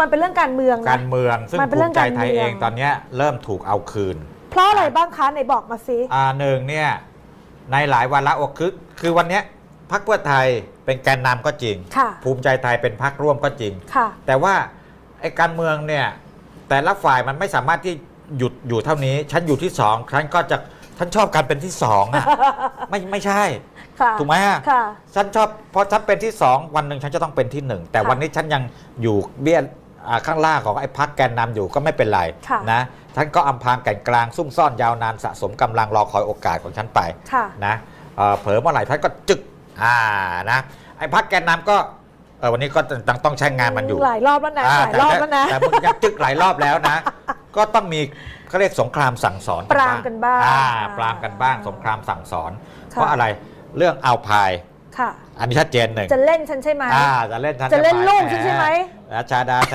มันเป็นเรื่องการเมืองการนะเมือง ซึ่งมันเป็นภูเรื่อมิงใจการไทยเมือง เองตอนเนี้ยเริ่มถูกเอาคืน เพราะอะไรบ้างคะไหนบอกมาสิอ่าหนึ่งเนี่ยในหลายวาระอกคือคือวันเนี้ยพรรคเพื่อไทยเป็นแกนนำก็จริง ค่ะ ภูมิใจไทยเป็นพรรคร่วมก็จริง ค่ะ แต่ว่าไอ้การเมืองเนี่ยแต่ละฝ่ายมันไม่สามารถที่หยุดอยู่เท่านี้ ฉันอยู่ที่สองฉันก็จะฉันชอบการเป็นที่สองอะ ไม่ไม่ใช่ ค่ะถูกไหมอะค่ะ ฉันชอบเพราะฉันเป็นที่สองวันหนึ่งฉันจะต้องเป็นที่หนึ่งแต่ค่ะ วันนี้ฉันยังอยู่เบี้ยอ่า ข้างล่างของไอ้พักแกนนำอยู่ก็ไม่เป็นไรค่ะนะฉันก็อำพรางแก่นกลางซุ่มซ่อนยาวนานสะสมกำลังรอคอยโอกาสของฉันไปค่ะนะเอ่อเผลอเมื่อไหร่ท่านก็จึกอ่านะไอ้พักแกนนำก็เออวันนี้ก็ต้องต้องใช้งานมันอยู่หลายรอบแล้วนะอ่าหลายรอบแล้วนะแต่แต่มึงยังจึกหลายรอบแล้วนะ ก็ต้องมีเขาเรียกสงครามสั่งสอนปรามกันบ้างอ่ปรามกันบ้างสงครามสั่งสอนค่ะเพราะอะไรเรื่องเอาพายค่ะอันนี้ชัดเจนหนึ่งจะเล่นฉันใช่ไหมอ่าจะเล่นทันจะเล่นไหมลูกฉันใช่ไหมแหมชาดาไท